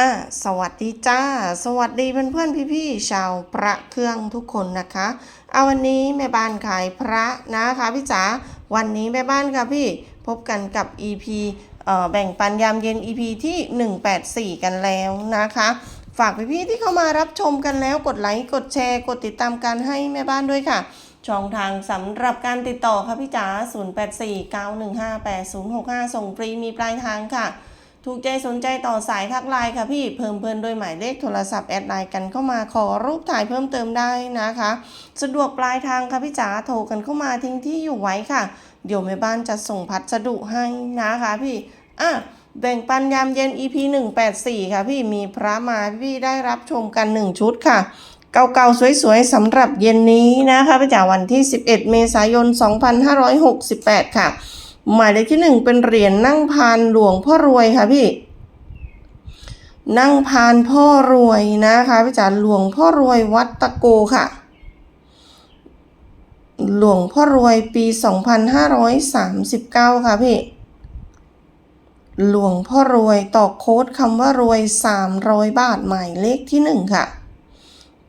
อะสวัสดีจ้า สวัสดีเพื่อนเพื่อนพี่พี่ๆชาวพระเครื่องทุกคนนะคะเอาวันนี้แม่บ้านขายพระนะคะพี่จ๋าวันนี้แม่บ้านค่ะพี่พบกันกับ EP เอ่อแบ่งปันยามเย็น EP ที่ 184 กันแล้วนะคะ ฝากพี่ๆที่เข้ามารับชมกันแล้วกดไลค์กดแชร์ กดติดตามกันให้แม่บ้านด้วยค่ะ ช่องทางสำหรับการติดต่อค่ะพี่จ๋า0849158065 ส่งฟรีมีปลายทางค่ะ ถูกใจสนใจต่อสายทักไลน์ค่ะพี่เพิ่มเพิ่นโดยหมายเลขโทรศัพท์แอดไลน์กันเข้ามาขอรูปถ่ายเพิ่มเติมได้นะคะ สะดวกปลายทางค่ะพี่จ๋าโทรกันเข้ามาทิ้งที่อยู่ไว้ค่ะ เดี๋ยวแม่บ้านจะส่งพัสดุให้นะคะพี่อะแบ่งปันยามเย็น EP 184 ค่ะพี่มีพระมาพี่ได้รับชมกัน 1 ชุดค่ะ เก่าๆ สวยๆสำหรับเย็นนี้นะคะพี่จ๋าวันที่ 11 เมษายน 2568 ค่ะ หมายเลขที่หนึ่งเป็นเหรียญนั่งพานหลวงพ่อรวยค่ะพี่ นั่งพานพ่อรวยนะคะพี่จ๋าหลวงพ่อรวยวัดตะโกค่ะ หลวงพ่อรวยปี2539ค่ะพี่ หลวงพ่อรวยตอกโค้ดคำว่ารวย300บาทหมายเลขที่หนึ่งค่ะ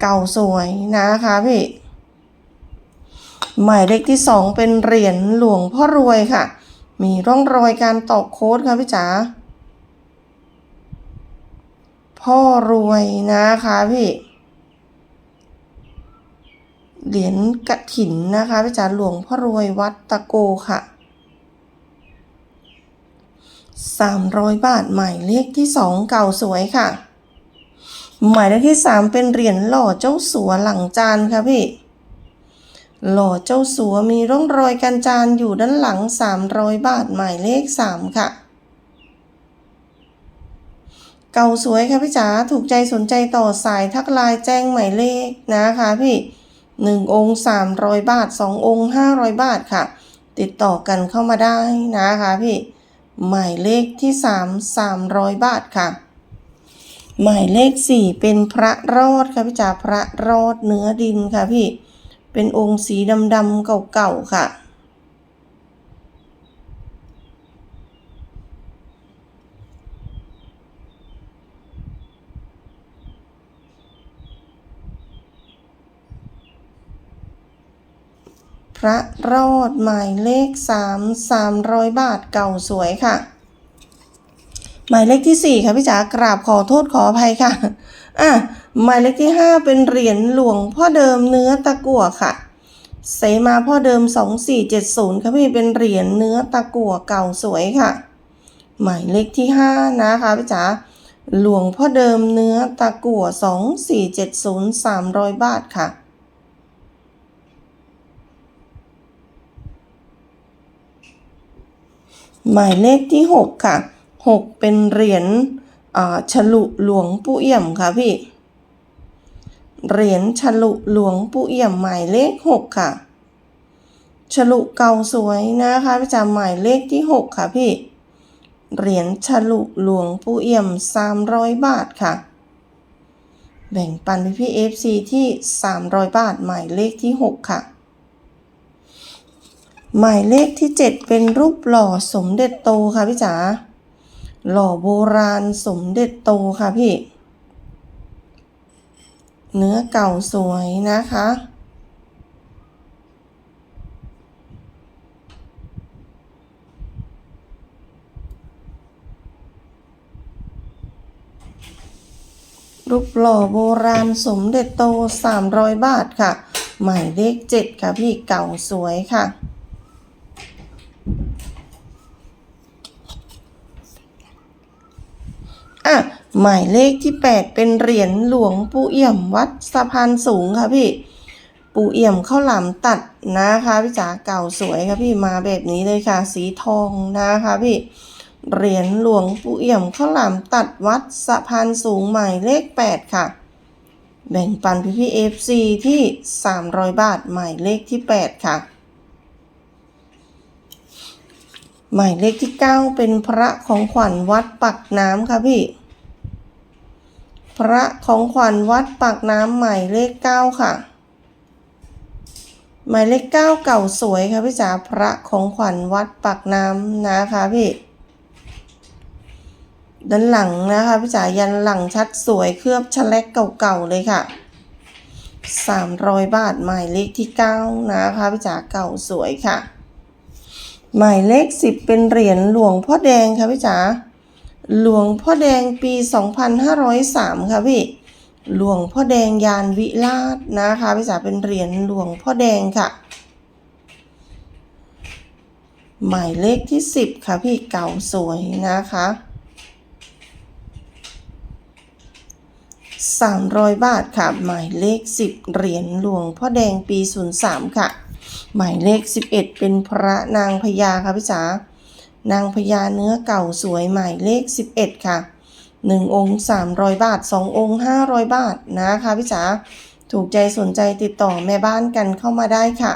เก่าสวยนะคะพี่หมายเลขที่สองเป็นเหรียญหลวงพ่อรวยค่ะ มีร่องรอยการตอกโค้ดค่ะพี่จ๋าพ่อรวยนะคะพี่ เหรียญกระถินนะคะพี่จ๋าหลวงพ่อรวยวัดตะโกค่ะสามร้อยบาทหมายเลขที่สองเก่าสวยค่ะ หมายเลขที่สามเป็นเหรียญหล่อเจ้าสัวหลังจานค่ะพี่ หล่อเจ้าสัวมีร่องรอยการจานอยู่ด้านหลัง 300 บาทหมายเลข 3 ค่ะ เก่าสวยค่ะพี่จ๋าถูกใจสนใจต่อสายทักไลน์แจ้งหมายเลขนะคะพี่ 1 องค์ 300 บาท 2 องค์ 500 บาทค่ะ ติดต่อกันเข้ามาได้นะคะพี่ หมายเลขที่ 3 300 บาทค่ะ หมายเลข 4 เป็นพระรอดค่ะพี่จ๋าพระรอดเนื้อดินค่ะพี่ เป็นองค์สีดำๆเก่าๆค่ะ พระรอดหมายเลขสามสามร้อยบาทเก่าสวยค่ะ หมายเลขที่สี่ค่ะพี่จ๋ากราบขอโทษขออภัยค่ะ อะ หมายเลขที่ห้าเป็นเหรียญหลวงพ่อเดิมเนื้อตะกั่วค่ะ เสมาพ่อเดิม 2470ค่ะพี่เป็นเหรียญเนื้อตะกั่วเก่าสวยค่ะ หมายเลขที่ 5 นะคะพี่จ๋าหลวงพ่อเดิมเนื้อตะกั่ว 2470 300 บาทค่ะหมายเลขที่ 6 ค่ะ 6 เป็นเหรียญฉลุหลวงปู่เอี่ยมค่ะพี่ เหรียญฉลุหลวงปู่เอี่ยมหมายเลขหกค่ะ ฉลุเก่าสวยนะคะพี่จำหมายเลขที่หกค่ะพี่ เหรียญฉลุหลวงปู่เอี่ยมสามร้อยบาทค่ะ แบ่งปันพี่พี่เอฟซีที่สามร้อยบาทหมายเลขที่หกค่ะ หมายเลขที่เจ็ดเป็นรูปหล่อสมเด็จโตค่ะพี่จ๋าหล่อโบราณสมเด็จโตค่ะพี่ เนื้อเก่าสวยนะคะ รูปหล่อโบราณสมเด็จโต 300 บาทค่ะ หมายเลข 7 ค่ะพี่เก่าสวยค่ะ อะ หมายเลขที่ 8 เป็นเหรียญหลวงปู่เอี่ยมวัดสะพานสูงค่ะพี่ ปู่เอี่ยมข้าวหลามตัดนะคะพี่จ๋าเก่าสวยค่ะพี่มาแบบนี้เลยค่ะ สีทองนะคะพี่เหรียญหลวงปู่เอี่ยมข้าวหลามตัดวัดสะพานสูงหมายเลข 8 ค่ะ แบ่งปันพี่พี่เอฟซีที่ 300 บาทหมายเลขที่ 8 ค่ะ หมายเลขที่ 9 เป็นพระของขวัญวัดปักน้ำค่ะพี่ พระของขวัญวัดปากน้ำหมายเลข 9 ค่ะ หมายเลข 9 เก่าสวยค่ะพี่จ๋าพระของขวัญวัดปากน้ำนะคะพี่ด้านหลังนะคะพี่จ๋ายันหลังชัดสวยเคลือบชะแลกเก่าๆเลยค่ะ 300 บาทหมายเลขที่ 9 นะคะพี่จ๋าเก่าสวยค่ะ หมายเลข 10 เป็นเหรียญหลวงพ่อแดงค่ะพี่จ๋า หลวงพ่อแดงปี 2503 ค่ะพี่ หลวงพ่อแดงยานวิราชนะคะพี่จ๋าเป็นเหรียญหลวงพ่อแดงค่ะ หมายเลขที่ 10 ค่ะพี่เก่าสวยนะคะ300 บาทค่ะ หมายเลข 10 เหรียญหลวงพ่อแดงปี 03 ค่ะ หมายเลข 11 เป็นพระนางพญาค่ะพี่จ๋า นางพญาเนื้อเก่าสวยใหมายเลข 11 ค่ะ 1 องค์ 300 บาท 2 องค์ 500 บาทนะคะพี่จ๋าถูกใจสนใจติดต่อแม่บ้านกันเข้ามาได้ค่ะ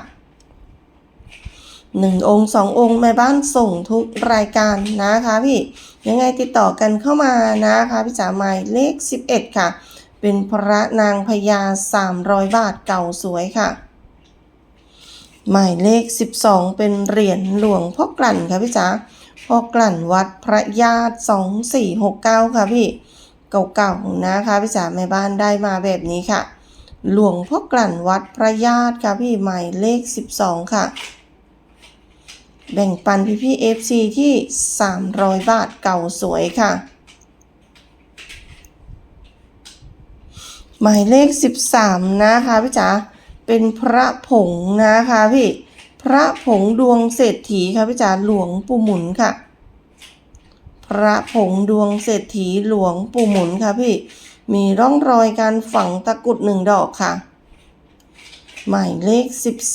หนึ่งองค์สององค์แม่บ้านส่งทุกรายการนะคะพี่ ยังไงติดต่อกันเข้ามานะคะพี่จ๋าหมายเลข 11 ค่ะ เป็นพระนางพญา300 บาทเก่าสวยค่ะ หมายเลข 12 เป็นเหรียญหลวงพ่อกลั่นค่ะพี่จ๋าพ่อกลั่นวัดพระญาติ 2469 ค่ะพี่เก่าๆนะคะพี่จ๋าแม่บ้านได้มาแบบนี้ค่ะ หลวงพ่อกลั่นวัดพระญาติค่ะพี่หมายเลข 12 ค่ะ แบ่งปันพี่พี่ FC ที่ 300 บาทเก่าสวยค่ะ หมายเลข 13 นะคะพี่จ๋า เป็นพระผงนะคะพี่ พระผงดวงเศรษฐีค่ะพี่จ๋าหลวงปู่หมุนค่ะ พระผงดวงเศรษฐีหลวงปู่หมุนค่ะพี่ มีร่องรอยการฝังตะกรุดหนึ่งดอกค่ะ หมายเลข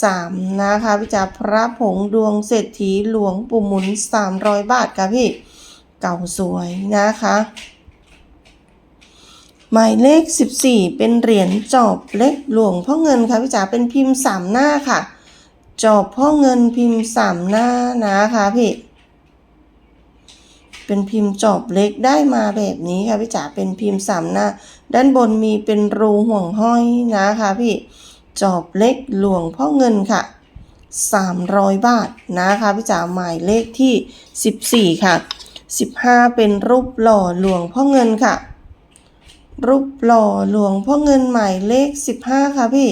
13 นะคะพี่จ๋าพระผงดวงเศรษฐีหลวงปู่หมุน 300 บาทค่ะพี่ เก่าสวยนะคะ หมายเลข 14 เป็นเหรียญจอบเล็กหลวงพ่อเงินค่ะพี่จ๋าเป็นพิมพ์3หน้าค่ะ จอบพ่อเงินพิมพ์3หน้านะคะพี่เป็นพิมพ์จอบเล็กได้มาแบบนี้ค่ะพี่จ๋าเป็นพิมพ์3หน้า ด้านบนมีเป็นรูห่วงห้อยนะคะพี่จอบเล็กหลวงพ่อเงินค่ะ 300 บาทนะคะพี่จ๋าหมายเลขที่ 14 ค่ะ 15 เป็นรูปหล่อหลวงพ่อเงินค่ะ รูปหล่อหลวงพ่อเงินหมายเลข 15 ค่ะพี่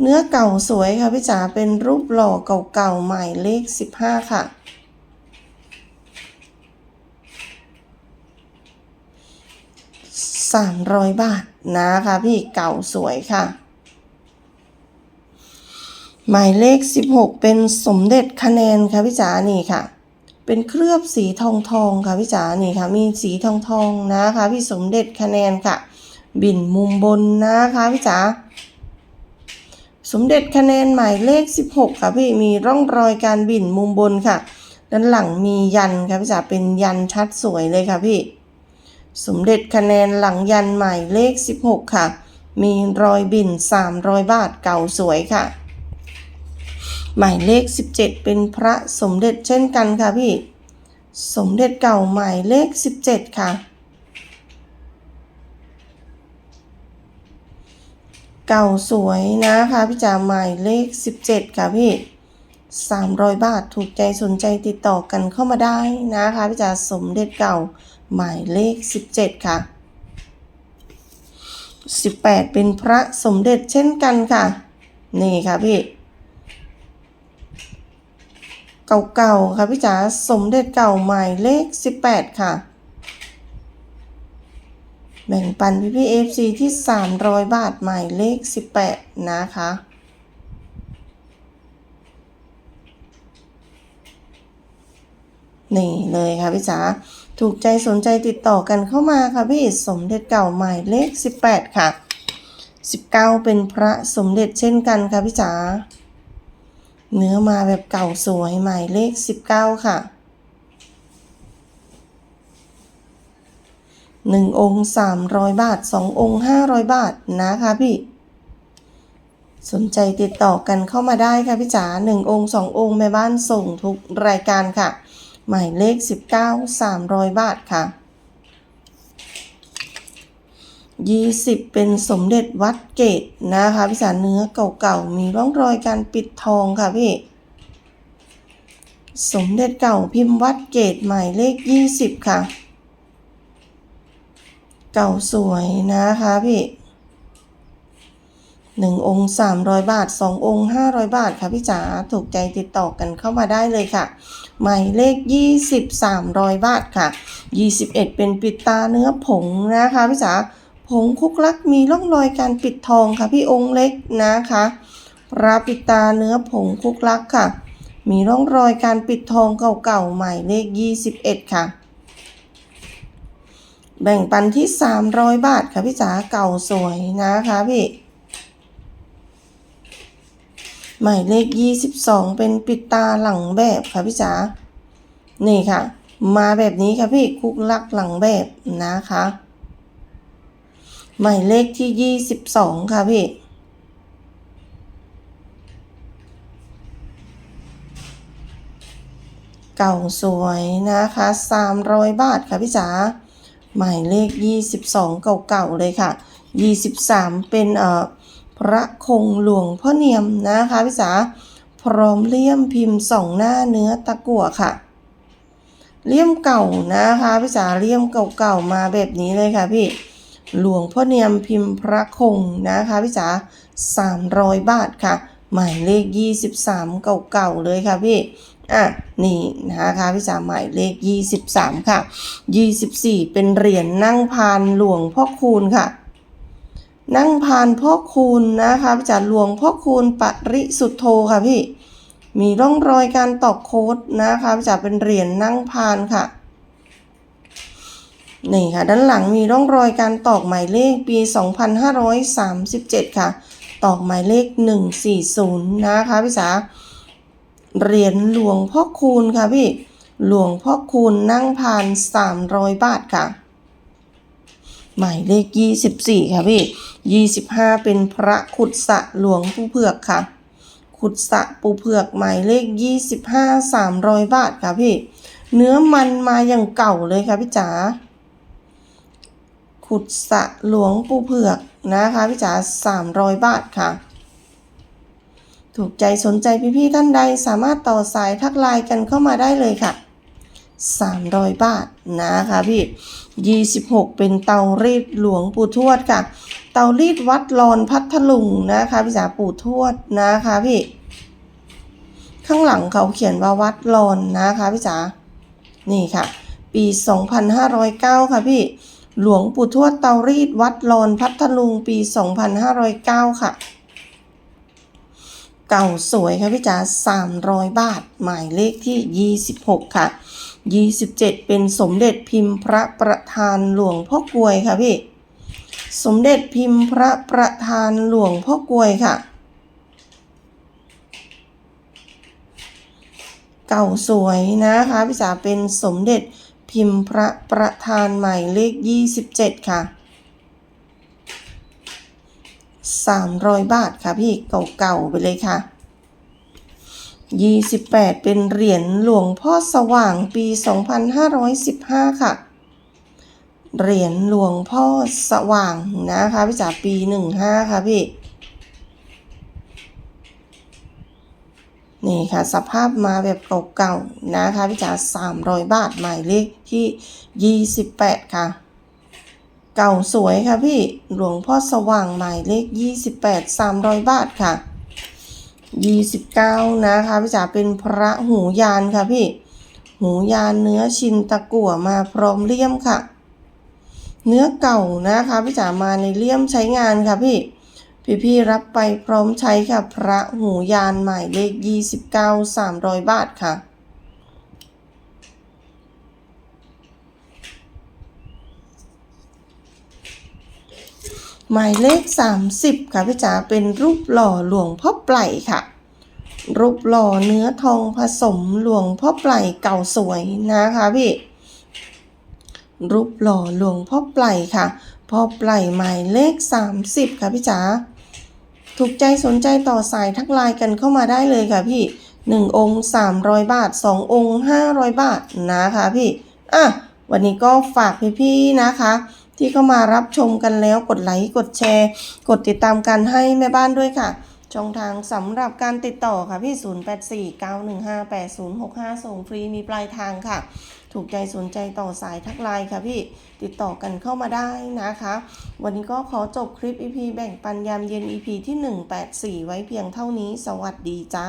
เนื้อเก่าสวยค่ะพี่จ๋าเป็นรูปหล่อเก่าๆหมายเลข 15 ค่ะ 300 บาทนะคะพี่เก่าสวยค่ะหมายเลข 16 เป็นสมเด็จคะแนนค่ะพี่จ๋านี่ค่ะ เป็นเคลือบสีทองทองค่ะพี่จ๋านี่ค่ะ มีสีทองทองนะคะพี่สมเด็จคะแนนค่ะ บินมุมบนนะคะพี่จ๋าสมเด็จคะแนนหมายเลข 16 ค่ะพี่มีร่องรอยการบินมุมบนค่ะ ด้านหลังมียันค่ะพี่จ๋าเป็นยันชัดสวยเลยค่ะพี่ สมเด็จคะแนนหลังยันหมายเลข 16 ค่ะ มีรอยบิน 300 บาทเก่าสวยค่ะ หมายเลข 17 เป็นพระสมเด็จเช่นกันค่ะพี่ สมเด็จเก่าหมายเลข 17 ค่ะ เก่าสวยนะคะพี่จ๋าหมายเลข 17 ค่ะพี่ 300 บาทถูกใจสนใจติดต่อกันเข้ามาได้นะคะพี่จ๋าสมเด็จเก่าหมายเลข 17 ค่ะ 18 เป็นพระสมเด็จเช่นกันค่ะ นี่ค่ะพี่ เก่าๆค่ะพี่จ๋าสมเด็จเก่าหมายเลข 18 ค่ะ แบ่งปันพี่พี่เอฟซีที่ 300 บาทหมายเลข 18 นะคะนี่เลยค่ะพี่จ๋าถูกใจสนใจติดต่อกันเข้ามาค่ะพี่สมเด็จเก่าหมายเลข 18 ค่ะ 19 เป็นพระสมเด็จเช่นกันค่ะพี่จ๋า เนื้อมาแบบเก่าสวยหมายเลข 19 ค่ะ 1 องค์ 300 บาท 2 องค์ 500 บาทนะคะพี่ สนใจติดต่อกันเข้ามาได้ค่ะพี่จ๋า1 องค์ 2 องค์แม่บ้านส่งทุกรายการค่ะ หมายเลข 19 300 บาทค่ะ 20เป็นสมเด็จวัดเกตนะคะพี่จ๋าเนื้อเก่าๆ มีร่องรอยการปิดทองค่ะพี่ สมเด็จเก่าพิมพ์วัดเกตหมายเลข20ค่ะ เก่าสวยนะคะพี่หนึ่งองค์สามร้อยบาทสององค์ห้าร้อยบาทค่ะพี่จ๋าถูกใจติดต่อกันเข้ามาได้เลยค่ะ หมายเลขยี่สิบสามร้อยบาทค่ะยี่สิบเอ็ดเป็นปิดตาเนื้อผงนะคะพี่จ๋า ผงคุกลักมีร่องรอยการปิดทองค่ะพี่องค์เล็กนะคะพระปิตาเนื้อผงคุกลักค่ะ มีร่องรอยการปิดทองเก่าๆใหมายเลขยี่สิบเอ็ดค่ะ แบ่งปันที่ 300 บาทค่ะพี่จ๋าเก่าสวยนะคะพี่หมายเลข 22 เป็นปิดตาหลังแบบค่ะพี่จ๋านี่ค่ะ มาแบบนี้ค่ะพี่คุกลักหลังแบบนะคะ หมายเลขที่22ค่ะพี่ เก่าสวยนะคะ300บาทค่ะพี่จ๋าหมายเลข22เก่าๆเลยค่ะ23เป็นเอ่อพระคงหลวงพ่อเนียมนะคะพี่จ๋าพร้อมเลี่ยมพิมพ์สองหน้าเนื้อตะกั่วค่ะ เลี่ยมเก่านะคะพี่จ๋าเลี่ยมเก่าๆมาแบบนี้เลยค่ะพี่ หลวงพ่อเนียมพิมพ์พระคงนะคะพี่จ๋า300 บาทค่ะ หมายเลข 23 เก่าๆเลยค่ะพี่อะนี่นะคะพี่จ๋าหมายเลข 23 ค่ะ 24 เป็นเหรียญนั่งพานหลวงพ่อคูณค่ะ นั่งพานพ่อคูณนะคะพี่จ๋าหลวงพ่อคูณปริสุทธโธค่ะพี่มีร่องรอยการตอกโค้ดนะคะพี่จ๋าเป็นเหรียญนั่งพานค่ะ นี่ค่ะ ด้านหลังมีร่องรอยการตอกหมายเลขปี 2537 ค่ะ ตอกหมายเลข 140 นะคะพี่จ๋าเหรียญหลวงพ่อคูณค่ะพี่ หลวงพ่อคูณนั่งพาน 300 บาทค่ะ หมายเลข 24 ค่ะพี่ 25 เป็นพระขุดสะหลวงปู่เผือกค่ะ ขุดสะปูเผือกหมายเลข 25 300 บาทค่ะพี่เนื้อมันมาอย่างเก่าเลยค่ะพี่จ๋า ขุดสะหลวงปูเผือกนะคะพี่จ๋า300 บาทค่ะ ถูกใจสนใจพี่ๆท่านใดสามารถต่อสายทักไลน์กันเข้ามาได้เลยค่ะ 300 บาทนะคะพี่ 26 เป็นเตารีดหลวงปู่ทวดค่ะ เตารีดวัดลอนพัทลุงนะคะพี่จ๋าปู่ทวดนะคะพี่ ข้างหลังเขาเขียนว่าวัดลอนนะคะพี่จ๋านี่ค่ะ ปี 2509 ค่ะพี่ หลวงปู่ทวดเตารีดวัดลอนพัทลุงปี 2509 ค่ะ เก่าสวยค่ะพี่จ๋า300 บาท หมายเลขที่ 26 ค่ะ 27 เป็นสมเด็จพิมพ์พระประธานหลวงพ่อกลวยค่ะพี่ สมเด็จพิมพ์พระประธานหลวงพ่อกลวยค่ะเก่าสวยนะคะพี่จ๋าเป็นสมเด็จ พิมพ์พระประธานใหมายเลข 27 ค่ะ 300 บาทค่ะพี่เก่าๆไปเลยค่ะ 28 เป็นเหรียญหลวงพ่อสว่างปี 2515 ค่ะ เหรียญหลวงพ่อสว่างนะคะพี่จ๋าปี 15 ค่ะพี่ นี่ค่ะ สภาพมาแบบเก่าๆนะคะพี่จ๋า300บาทหมายเลขที่28ค่ะ เก่าสวยค่ะพี่หลวงพ่อสว่างหมายเลข28 300บาทค่ะ29นะคะพี่จ๋าเป็นพระหูยานค่ะพี่ หูยานเนื้อชินตะกั่วมาพร้อมเลี่ยมค่ะ เนื้อเก่านะคะพี่จ๋ามาในเลี่ยมใช้งานค่ะพี่ พี่ๆรับไปพร้อมใช้ค่ะ พระหูยานหมายเลข 29 300 บาทค่ะหมายเลข 30 ค่ะพี่จ๋าเป็นรูปหล่อหลวงพ่อไพล่ค่ะ รูปหล่อเนื้อทองผสมหลวงพ่อไพล่เก่าสวยนะคะพี่ รูปหล่อหลวงพ่อไพล่ค่ะพ่อไพล่หมายเลข 30 ค่ะพี่จ๋า ถูกใจสนใจต่อสายทักไลน์กันเข้ามาได้เลยค่ะพี่ 1 องค์ 300 บาท 2 องค์ 500 บาทนะคะพี่ อะ วันนี้ก็ฝากพี่ๆนะคะ ที่เข้ามารับชมกันแล้วกดไลค์ กดแชร์ กดติดตามกันให้แม่บ้านด้วยค่ะ ช่องทางสำหรับการติดต่อค่ะพี่ 0849158065 ส่งฟรีมีปลายทางค่ะ ถูกใจสนใจต่อสายทักไลน์ค่ะพี่ติดต่อกันเข้ามาได้นะคะ วันนี้ก็ขอจบคลิป EP แบ่งปันยามเย็น EP ที่ 184 ไว้เพียงเท่านี้ สวัสดีจ้า